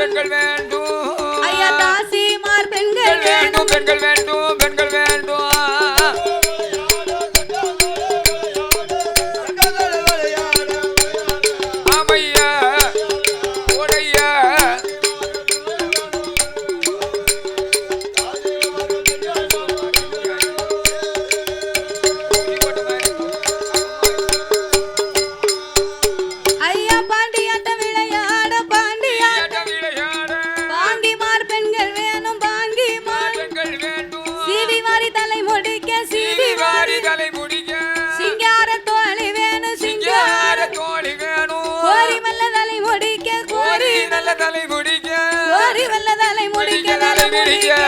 பெண்கள் வேண்டும். ஐயா தாசிமார் பெண்கள் வேண்டும் பெண்கள் வேண்டும். Yeah.